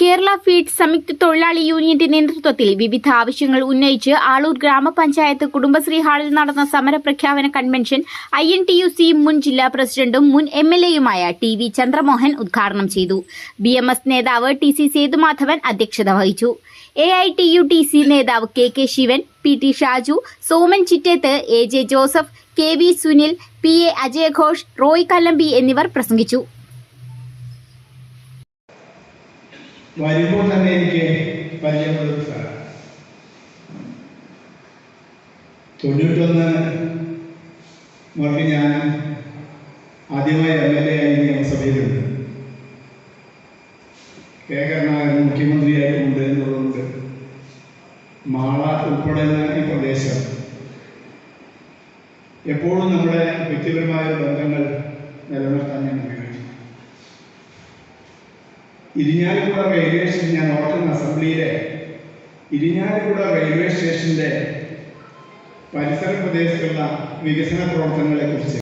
Kerala feed സംയുക്ത തൊഴിലാളി യൂണിയന്റെ നേതൃത്വത്തിൽ വിവിധ ആവശ്യങ്ങൾ ഉന്നയിച്ച് ആളൂർ ഗ്രാമപഞ്ചായത്ത് കുടുംബശ്രീ ഹാളിൽ നടന്ന സമരപ്രഖ്യാപന convention I N T U C മുൻ ജില്ലാ പ്രസിഡന്റും മുൻ എം എൽ എയുമായ ടി വി ചന്ദ്രമോഹൻ ഉദ്ഘാടനം ചെയ്തു. ബി എം എസ് നേതാവ് ടി സി സേതുമാധവൻ അധ്യക്ഷത വഹിച്ചു. A I T U C C നേതാവ് K K Sivan P T Shaju Soman Chittethu A J Joseph K V Sunil P A അജയഘോഷ് Roy Kallambi എന്നിവർ പ്രസംഗിച്ചു. വരുമ്പോൾ തന്നെ എനിക്ക് ഒരു സ്ഥലം തൊണ്ണൂറ്റൊന്ന് മുറക്ക് ഞാൻ ആദ്യമായി എം എൽ എ ആയി നിയമസഭയിലുണ്ട്. കെ കരുണാകരൻ മുഖ്യമന്ത്രിയായിട്ടുണ്ട് എന്നുള്ളതുകൊണ്ട് മാള ഉൾപ്പെടുന്ന ഈ പ്രദേശം എപ്പോഴും നമ്മുടെ വ്യക്തിപരമായ ബന്ധങ്ങൾ നിലനിർത്താൻ ഞാൻ ഇരിഞ്ഞാലക്കുട റെയിൽവേ സ്റ്റേഷൻ ഞാൻ ഓർക്കുന്ന അസംബ്ലിയിലെ ഇരിഞ്ഞാലിക്കുട റെയിൽവേ സ്റ്റേഷന്റെ പരിസര പ്രദേശത്തുള്ള വികസന പ്രവർത്തനങ്ങളെ കുറിച്ച്